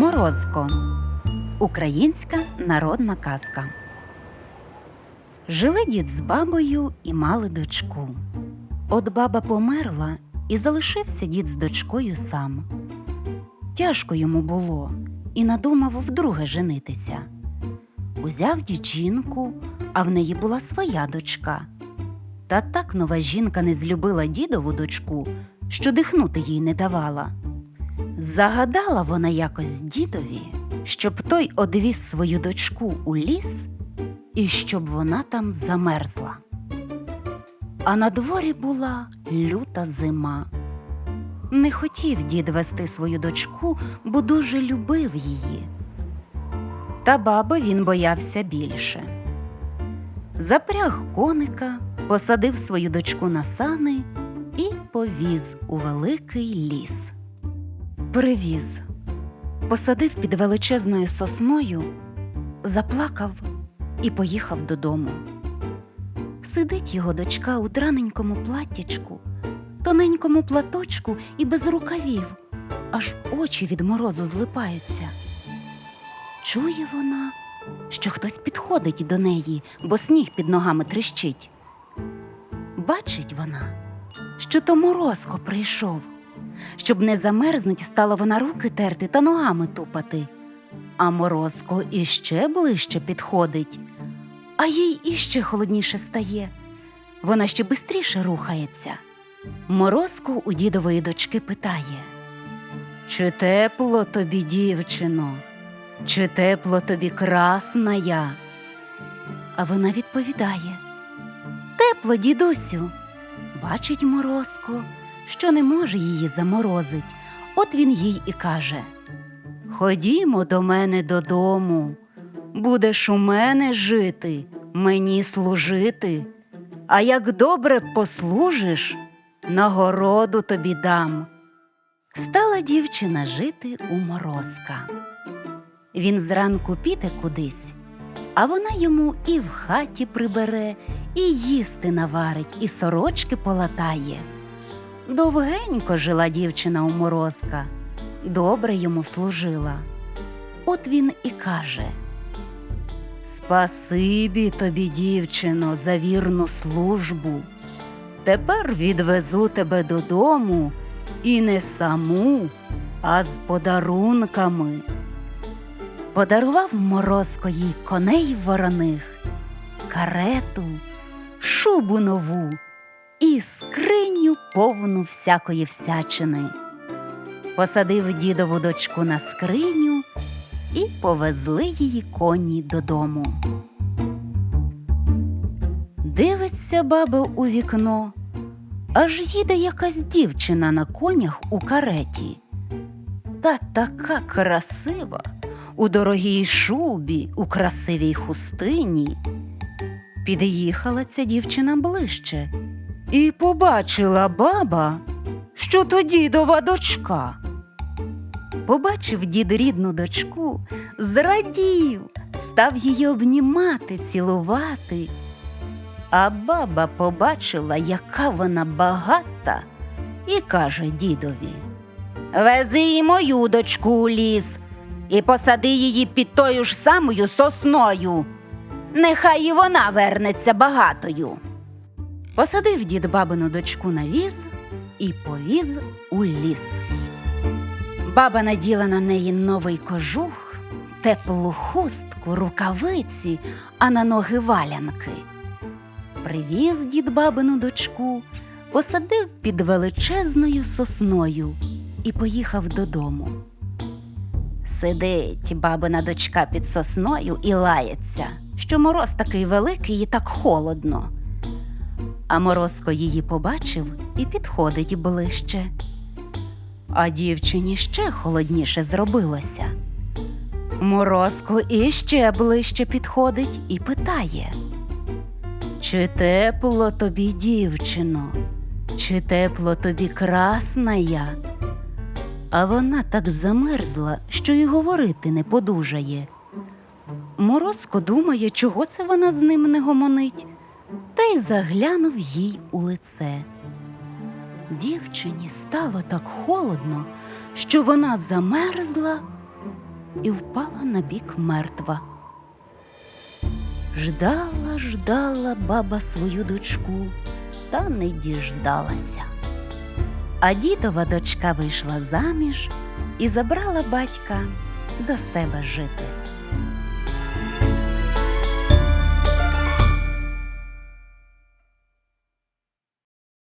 Морозко. Українська народна казка. Жили дід з бабою і мали дочку. От баба померла, і залишився дід з дочкою сам. Тяжко йому було, і надумав вдруге женитися. Узяв дівчинку, а в неї була своя дочка. Та так нова жінка не злюбила дідову дочку, що дихнути їй не давала. Загадала вона якось дідові, щоб той одвіз свою дочку у ліс і щоб вона там замерзла. А на дворі була люта зима. Не хотів дід вести свою дочку, бо дуже любив її. Та баби він боявся більше. Запряг коника, посадив свою дочку на сани і повіз у великий ліс. Привіз, посадив під величезною сосною, заплакав і поїхав додому. Сидить його дочка у драненькому платтячку, тоненькому платочку і без рукавів, аж очі від морозу злипаються. Чує вона, що хтось підходить до неї, бо сніг під ногами тріщить. Бачить вона, що то морозко прийшов. Щоб не замерзнуть, стала вона руки терти та ногами тупати. А морозко іще ближче підходить, а їй іще холодніше стає. Вона ще бистріше рухається. Морозко у дідової дочки питає: Чи тепло тобі, дівчино? Чи тепло тобі красна я? А вона відповідає: Тепло, дідусю. Бачить морозко, що не може її заморозить. От він їй і каже: Ходімо до мене додому, будеш у мене жити, мені служити, а як добре послужиш, нагороду тобі дам. Стала дівчина жити у морозка. Він зранку піде кудись, а вона йому і в хаті прибере, і їсти наварить, і сорочки полатає. Довгенько жила дівчина у морозка, добре йому служила. От він і каже: Спасибі тобі, дівчино, за вірну службу. Тепер відвезу тебе додому і не саму, а з подарунками. Подарував морозко їй коней вороних, карету, шубу нову і скриню повну всякої всячини. Посадив дідову дочку на скриню і повезли її коні додому. Дивиться баба у вікно, аж їде якась дівчина на конях у кареті. Та така красива у дорогій шубі, у красивій хустині. Під'їхала ця дівчина ближче і побачила баба, що то дідова дочка. Побачив дід рідну дочку, зрадів, став її обнімати, цілувати. А баба побачила, яка вона багата, і каже дідові: Вези й мою дочку у ліс і посади її під тою ж самою сосною. Нехай і вона вернеться багатою. Посадив дід бабину дочку на віз і повіз у ліс. Баба наділа на неї новий кожух, теплу хустку, рукавиці, а на ноги валянки. Привіз дід бабину дочку, посадив під величезною сосною і поїхав додому. Сидить бабина дочка під сосною і лається, що мороз такий великий і так холодно. А морозко її побачив і підходить ближче. А дівчині ще холодніше зробилося. Морозко іще ближче підходить і питає: Чи тепло тобі, дівчино, чи тепло тобі красна я? А вона так замерзла, що й говорити не подужає. Морозко думає, чого це вона з ним не гомонить, та й заглянув їй у лице. Дівчині стало так холодно, що вона замерзла і впала на бік мертва. Ждала, ждала баба свою дочку, та не діждалася. А дідова дочка вийшла заміж і забрала батька до себе жити.